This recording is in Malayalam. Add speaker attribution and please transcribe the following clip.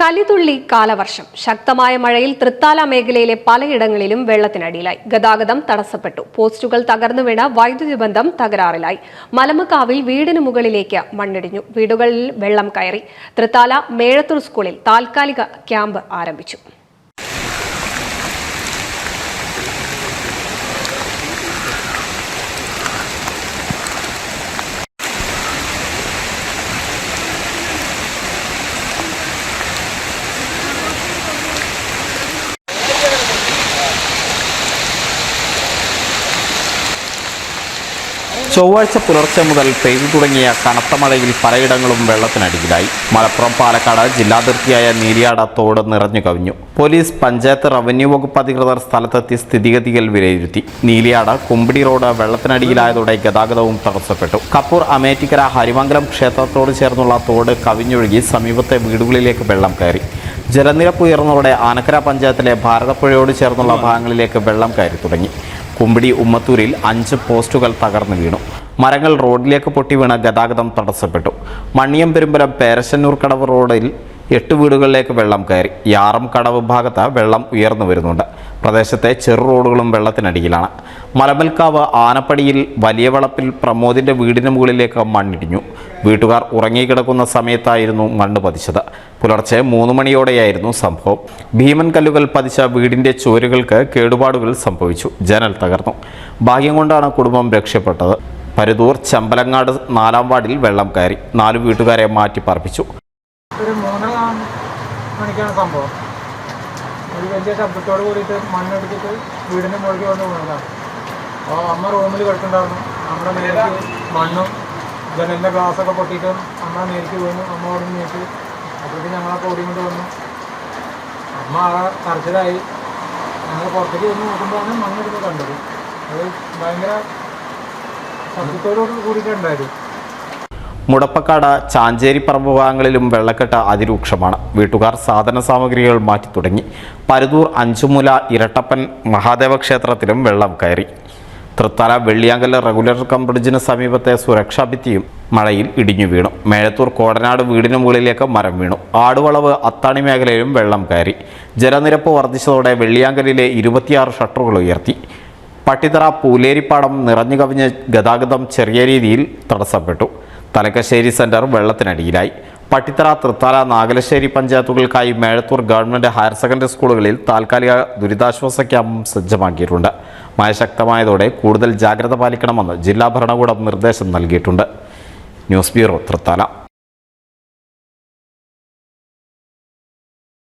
Speaker 1: കലിതുള്ളി കാലവർഷം. ശക്തമായ മഴയിൽ തൃത്താല മേഖലയിലെ പലയിടങ്ങളിലും വെള്ളത്തിനടിയിലായി. ഗതാഗതം തടസ്സപ്പെട്ടു. പോസ്റ്റുകൾ തകർന്നു വീണ വൈദ്യുതി ബന്ധം തകരാറിലായി. മലമക്കാവിൽ വീടിന് മുകളിലേക്ക് മണ്ണിടിഞ്ഞു. വീടുകളിൽ വെള്ളം കയറി. തൃത്താല മേഴത്തൂർ സ്കൂളിൽ താൽക്കാലിക ക്യാമ്പ് ആരംഭിച്ചു.
Speaker 2: ചൊവ്വാഴ്ച പുലർച്ചെ മുതൽ പെയ്തു തുടങ്ങിയ കനത്ത മഴയിൽ പലയിടങ്ങളും വെള്ളത്തിനടിയിലായി. മലപ്പുറം പാലക്കാട് ജില്ലാതിർത്തിയായ നീലിയാട തോട് നിറഞ്ഞു കവിഞ്ഞു. പോലീസ് പഞ്ചായത്ത് റവന്യൂ വകുപ്പ് അധികൃതർ സ്ഥലത്തെത്തി സ്ഥിതിഗതികൾ വിലയിരുത്തി. നീലിയാട് കുമ്പിടി റോഡ് വെള്ളത്തിനടിയിലായതോടെ ഗതാഗതവും തടസ്സപ്പെട്ടു. കപ്പൂർ അമേറ്റിക്കര ഹരിമംഗലം ക്ഷേത്രത്തോട് ചേർന്നുള്ള തോട് കവിഞ്ഞൊഴുകി സമീപത്തെ വീടുകളിലേക്ക് വെള്ളം കയറി. ജലനിരപ്പ് ഉയർന്നതോടെ ആനക്കര പഞ്ചായത്തിലെ ഭാരതപ്പുഴയോട് ചേർന്നുള്ള ഭാഗങ്ങളിലേക്ക് വെള്ളം കയറി തുടങ്ങി. കുമ്പിടി ഉമ്മത്തൂരിൽ അഞ്ച് പോസ്റ്റുകൾ തകർന്നു വീണു. മരങ്ങൾ റോഡിലേക്ക് പൊട്ടി വീണ ഗതാഗതം തടസ്സപ്പെട്ടു. മണ്ണിയം പെരുമ്പലം പേരശന്നൂർ കടവ് റോഡിൽ എട്ട് വീടുകളിലേക്ക് വെള്ളം കയറി. യാറം കടവ് ഭാഗത്ത് വെള്ളം ഉയർന്നു വരുന്നുണ്ട്. പ്രദേശത്തെ ചെറു റോഡുകളും വെള്ളത്തിനടിയിലാണ്. മലമൽക്കാവ് ആനപ്പടിയിൽ വലിയ വളപ്പിൽ പ്രമോദിന്റെ വീടിന് മുകളിലേക്ക് മണ്ണിടിഞ്ഞു. വീട്ടുകാർ ഉറങ്ങിക്കിടക്കുന്ന സമയത്തായിരുന്നു മണ്ണ് പതിച്ചത്. പുലർച്ചെ മൂന്ന് മണിയോടെയായിരുന്നു സംഭവം. ഭീമൻ കല്ലുകൾ പതിച്ച വീടിന്റെ ചുവരുകൾക്ക് കേടുപാടുകൾ സംഭവിച്ചു. ജനൽ തകർന്നു. ഭാഗ്യം കൊണ്ടാണ് കുടുംബം രക്ഷപ്പെട്ടത്. പരുതൂർ ചമ്പലങ്ങാട് നാലാം വാർഡിൽ വെള്ളം കയറി. നാലു വീട്ടുകാരെ മാറ്റി പാർപ്പിച്ചു
Speaker 3: ഒരു മൂന്നര മണിക്കാണ് സംഭവം. ഒരു വലിയ ശബ്ദത്തോട് കൂടിയിട്ട് മണ്ണെടുത്തിട്ട് വീടിന്റെ മുകളിൽ വന്ന് വീണതാണ് അപ്പോൾ അമ്മ റൂമിൽ കിടക്കുന്നുണ്ടായിരുന്നു. നമ്മുടെ മേലേക്ക് മണ്ണും ജനലിന്റെ ഗ്ലാസ്സൊക്കെ പൊട്ടിയിട്ട് അമ്മ മേലേക്ക് വീണു. അമ്മ നിന്ന് നീട്ടി അപ്പോഴേക്കും ഞങ്ങളൊക്കെ ഓടി കൊണ്ട് വന്നു. അമ്മ ആ കരച്ചിലായി. ഞങ്ങൾ പുറത്തേക്ക് വന്ന് നോക്കുമ്പോഴാണ് മണ്ണെടുത്ത് കണ്ടത്. അത് ഭയങ്കര ശബ്ദത്തോട് കൂടിയിട്ടുണ്ടായിരുന്നു
Speaker 2: മുടപ്പക്കാട് ചാഞ്ചേരിപ്പറമ്പ് ഭാഗങ്ങളിലും വെള്ളക്കെട്ട് അതിരൂക്ഷമാണ്. വീട്ടുകാർ സാധന സാമഗ്രികൾ മാറ്റി തുടങ്ങി. പരുതൂർ അഞ്ചുമുല ഇരട്ടപ്പൻ മഹാദേവ ക്ഷേത്രത്തിലും വെള്ളം കയറി. തൃത്താല വെള്ളിയാങ്കൽ റെഗുലർ കം ബ്രിഡ്ജിന് സമീപത്തെ സുരക്ഷാ ഭിത്തിയും മഴയിൽ ഇടിഞ്ഞു വീണു. മേഴത്തൂർ കോടനാട് വീടിന് മുകളിലേക്ക് മരം വീണു. ആടുവളവ് അത്താണി മേഖലയിലും വെള്ളം കയറി. ജലനിരപ്പ് വർദ്ധിച്ചതോടെ വെള്ളിയാങ്കലിലെ ഇരുപത്തിയാറ് ഷട്ടറുകൾ ഉയർത്തി. പട്ടിത്തറ പൂലേരിപ്പാടം നിറഞ്ഞു കവിഞ്ഞ് ഗതാഗതം ചെറിയ രീതിയിൽ തടസ്സപ്പെട്ടു. തലക്കശ്ശേരി സെന്റർ വെള്ളത്തിനടിയിലായി. പട്ടിത്തറ തൃത്താല നാഗലശ്ശേരി പഞ്ചായത്തുകൾക്കായി മേഴത്തൂർ ഗവൺമെന്റ് ഹയർ സെക്കൻഡറി സ്കൂളുകളിൽ താൽക്കാലിക ദുരിതാശ്വാസ ക്യാമ്പും സജ്ജമാക്കിയിട്ടുണ്ട്. മഴ ശക്തമായതോടെ കൂടുതൽ ജാഗ്രത പാലിക്കണമെന്ന് ജില്ലാ ഭരണകൂടം നിർദ്ദേശം നൽകിയിട്ടുണ്ട്. News bureau Thrithala.